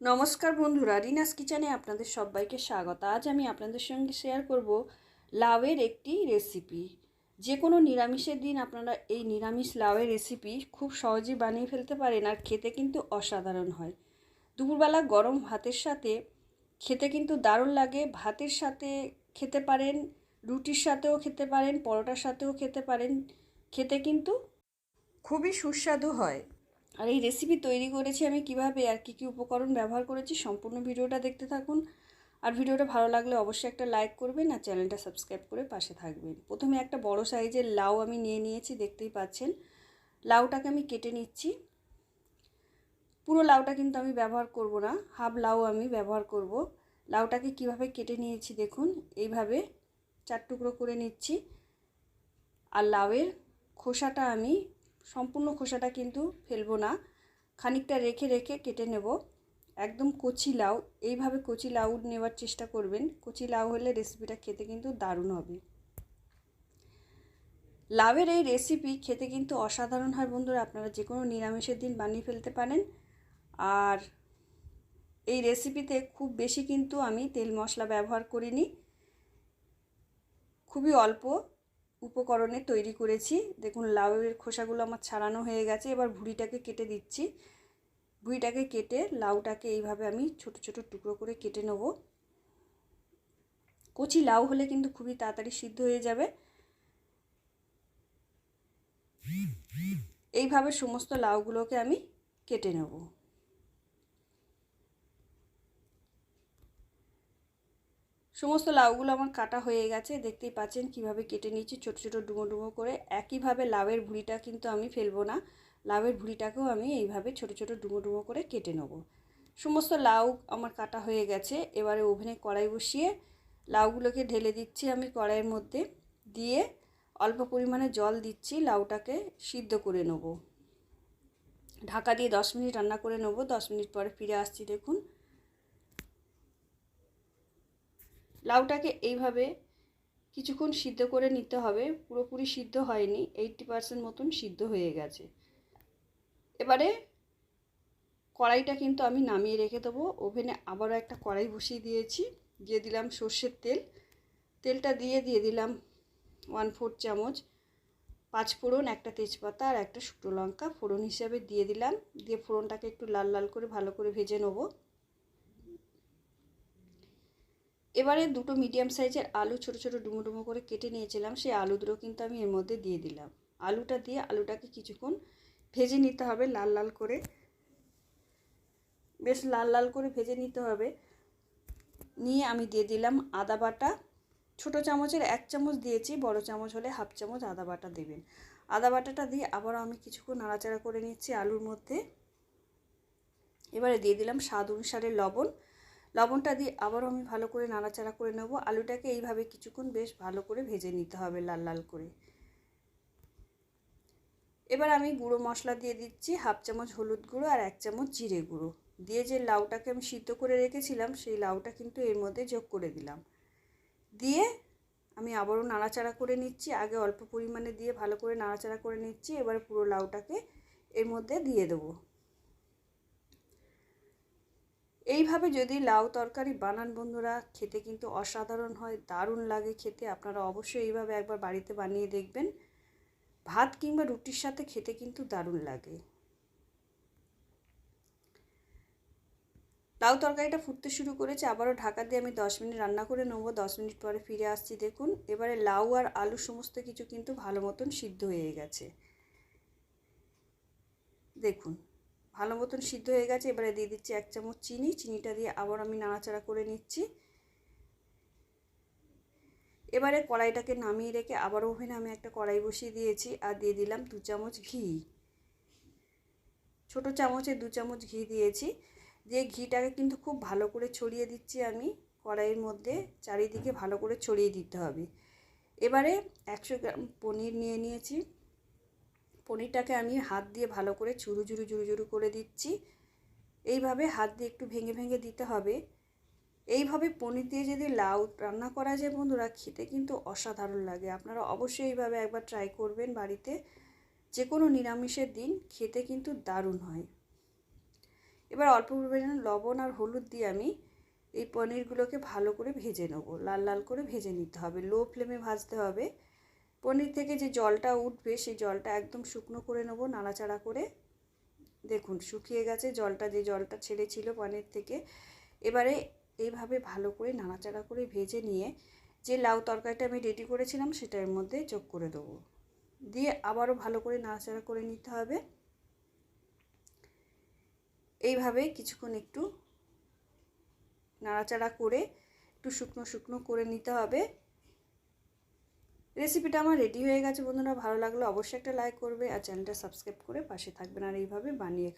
নমস্কার বন্ধুরা, রিনাস কিচেনে আপনাদের সবাইকে স্বাগত। আজ আমি আপনাদের সঙ্গে শেয়ার করব লাউয়ের একটি রেসিপি যে কোনো নিরামিষের দিন আপনারা এই নিরামিষ লাউয়ের রেসিপি খুব সহজেই বানিয়ে ফেলতে পারেন আর খেতে কিন্তু অসাধারণ হয়। দুপুরবেলা গরম ভাতের সাথে খেতে কিন্তু দারুণ লাগে। ভাতের সাথে খেতে পারেন, রুটির সাথেও খেতে পারেন, পরোটার সাথেও খেতে পারেন। খেতে কিন্তু খুবই সুস্বাদু হয়। আর এই রেসিপি তৈরি করেছি আমি কীভাবে, আর কী কী উপকরণ ব্যবহার করেছি, সম্পূর্ণ ভিডিওটা দেখতে থাকুন। আর ভিডিওটা ভালো লাগলে অবশ্যই একটা লাইক করবেন আর চ্যানেলটা সাবস্ক্রাইব করে পাশে থাকবেন। প্রথমে একটা বড় সাইজের লাউ আমি নিয়ে নিয়েছি, দেখতেই পাচ্ছেন। লাউটাকে আমি কেটে নিচ্ছি। পুরো লাউটা কিন্তু আমি ব্যবহার করব না, হাফ লাউ আমি ব্যবহার করব। লাউটাকে কীভাবে কেটে নিয়েছি দেখুন, এইভাবে চার টুকরো করে নিচ্ছি। আর লাউয়ের খোসাটা আমি সম্পূর্ণ খোসাটা কিন্তু ফেলব না। খানিকটা রেখে রেখে কেটে নেব। একদম কচি লাউ, এইভাবে কচি লাউ নেওয়ার চেষ্টা করবেন। কচি লাউ হলে রেসিপিটা খেতে কিন্তু দারুণ হবে। লাউয়ের এই রেসিপি খেতে কিন্তু অসাধারণ হয় বন্ধুরা। আপনারা যে কোনো নিরামিষের দিন বানিয়ে ফেলতে পারেন। আর এই রেসিপিতে খুব বেশি কিন্তু আমি তেল মশলা ব্যবহার করিনি। খুবই অল্প। উপকরণে তৈরি করেছি। দেখুন, লাউয়ের খোসাগুলো আমার ছাড়ানো হয়ে গেছে। এবার ভুড়িটাকে কেটে দিচ্ছি। ভুঁড়িটাকে কেটে লাউটাকে এইভাবে আমি ছোট ছোট টুকরো করে কেটে নেব। কচি লাউ হলে কিন্তু খুবই তাড়াতাড়ি সিদ্ধ হয়ে যাবে। এইভাবে সমস্ত লাউগুলোকে আমি কেটে নেব। সমস্ত লাউগুলো আমার কাটা হয়ে গেছে, দেখতেই পাচ্ছেন কীভাবে কেটে নিচ্ছি ছোট ছোট ডুমো ডুমো করে। একইভাবে লাউয়ের ভুড়িটা কিন্তু আমি ফেলব না, লাউয়ের ভুড়িটাকেও আমি এইভাবে ছোট ছোট ডুমো ডুমো করে কেটে নেব। সমস্ত লাউ আমার কাটা হয়ে গেছে, এবারে ওভেনে কড়াই বসিয়ে লাউগুলোকে ঢেলে দিচ্ছি আমি কড়াইয়ের মধ্যে, দিয়ে অল্প পরিমাণে জল দিচ্ছি, লাউটাকে সিদ্ধ করে নেব। ঢাকা দিয়ে দশ মিনিট রান্না করে নেব, দশ মিনিট পরে ফিরে আসছি দেখুন। লাউটাকে এইভাবে কিছুক্ষণ সিদ্ধ করে নিতে হবে। পুরোপুরি সিদ্ধ হয়নি এইটটি পারসেন্ট মতন সিদ্ধ হয়ে গেছে। এবারে কড়াইটা কিন্তু আমি নামিয়ে রেখে দেবো। ওভেনে আবারও একটা কড়াই বসিয়ে দিয়েছি। দিয়ে দিলাম সর্ষের তেল। তেলটা দিয়ে দিয়ে দিলাম ওয়ান ফোর চামচ পাঁচ ফোড়ন, একটা তেজপাতা আর একটা শুকনো লঙ্কা। ফোড়ন হিসাবে দিয়ে দিলাম। দিয়ে ফোড়নটাকে একটু লাল লাল করে ভালো করে ভেজে নেব। এবারে দুটো মিডিয়াম সাইজের আলু ছোট ছোট ডুমো ডুমো করে কেটে নিয়েছিলাম, সেই আলু দুটো কিন্তু আমি এর মধ্যে দিয়ে দিলাম। আলুটা দিয়ে আলুটাকে কিছুক্ষণ ভেজে নিতে হবে লাল লাল করে। বেশ লাল লাল করে ভেজে নিতে হবে। নিয়ে আমি দিয়ে দিলাম আদা বাটা। ছোটো চামচের এক চামচ দিয়েছি, বড় চামচ হলে হাফ চামচ আদা বাটা দেবেন। আদা বাটাটা দিয়ে আবারও আমি কিছুক্ষণ নাড়াচাড়া করে নিচ্ছি আলুর মধ্যে। এবারে দিয়ে দিলাম স্বাদ অনুসারে লবণ। লবণটা দিয়ে আবারও আমি ভালো করে নাড়াচাড়া করে নেব। আলুটাকে এইভাবে কিছুক্ষণ বেশ ভালো করে ভেজে নিতে হবে লাল লাল করে। এবার আমি গুঁড়ো মশলা দিয়ে দিচ্ছি হাফ চামচ হলুদ গুঁড়ো আর এক চামচ জিরে গুঁড়ো। দিয়ে যে লাউটাকে আমি সিদ্ধ করে রেখেছিলাম, সেই লাউটা কিন্তু এর মধ্যে যোগ করে দিলাম। দিয়ে আমি আবারও নাড়াচাড়া করে নিচ্ছি। আগে অল্প পরিমাণে দিয়ে ভালো করে নাড়াচাড়া করে নিচ্ছি। এবার পুরো লাউটাকে এর মধ্যে দিয়ে দেবো। এইভাবে যদি লাউ তরকারি বানান বন্ধুরা, খেতে কিন্তু অসাধারণ হয়, দারুণ লাগে খেতে। আপনারা অবশ্যই এইভাবে একবার বাড়িতে বানিয়ে দেখবেন। ভাত কিংবা রুটির সাথে খেতে কিন্তু দারুণ লাগে। লাউ তরকারিটা ফুটতে শুরু করেছে, আবারও ঢাকা দিয়ে আমি দশ মিনিট রান্না করে নেব। দশ মিনিট পরে ফিরে আসছি, দেখুন। এবারে লাউ আর আলু সমস্ত কিছু কিন্তু ভালো মতন সিদ্ধ হয়ে গেছে। দেখুন। ভালো মতন সিদ্ধ হয়ে গেছে, এবারে দিয়ে দিচ্ছি এক চামচ চিনি, চিনিটা দিয়ে আবার আমি নাড়াচাড়া করে নিচ্ছি। এবারে কড়াইটাকে নামিয়ে রেখে আবার ওভেনে আমি একটা কড়াই বসিয়ে দিয়েছি আর দিয়ে দিলাম দু চামচ ঘি। ছোট চামচে দু চামচ ঘি দিয়েছি। দিয়ে ঘিটাকে কিন্তু খুব ভালো করে ছড়িয়ে দিচ্ছি আমি কড়াইয়ের মধ্যে, চারিদিকে ভালো করে ছড়িয়ে দিতে হবে। এবারে একশো গ্রাম পনির নিয়ে নিয়েছি। পনিরটাকে আমি হাত দিয়ে ভালো করে চুরু চুরু চুরু চুরু করে দিচ্ছি। এইভাবে হাত দিয়ে একটু ভেঙে ভেঙে দিতে হবে। এইভাবে পনির দিয়ে যদি লাউ রান্না করা যায় বন্ধুরা, খেতে কিন্তু অসাধারণ লাগে। আপনারা অবশ্যই এইভাবে একবার ট্রাই করবেন বাড়িতে। যে কোনো নিরামিষের দিন খেতে কিন্তু দারুণ হয়। এবার অল্প পরিমাণে লবণ আর হলুদ দিয়ে আমি এই পনিরগুলোকে ভালো করে ভেজে নেব। লাল লাল করে ভেজে নিতে হবে। লো ফ্লেমে ভাজতে হবে। পনির থেকে যে জলটা উঠবে, সেই জলটা একদম শুকনো করে নেব, নাড়াচাড়া করে। দেখুন, শুকিয়ে গেছে জলটা, যে জলটা ছেড়েছিল পনির থেকে। এবারে এইভাবে ভালো করে নাড়াচাড়া করে ভেজে নিয়ে যে লাউ তরকারিটা আমি রেডি করেছিলাম, সেটার মধ্যে যোগ করে দেবো। দিয়ে আবারও ভালো করে নাড়াচাড়া করে নিতে হবে। এইভাবে কিছুক্ষণ একটু নাড়াচাড়া করে একটু শুকনো শুকনো করে নিতে হবে। রেসিপিটা আমার রেডি হয়ে গেছে বন্ধুরা, ভালো লাগলে অবশ্যই একটা লাইক করবে আর চ্যানেলটা সাবস্ক্রাইব করে পাশে থাকবেন। আর এইভাবে বানিয়ে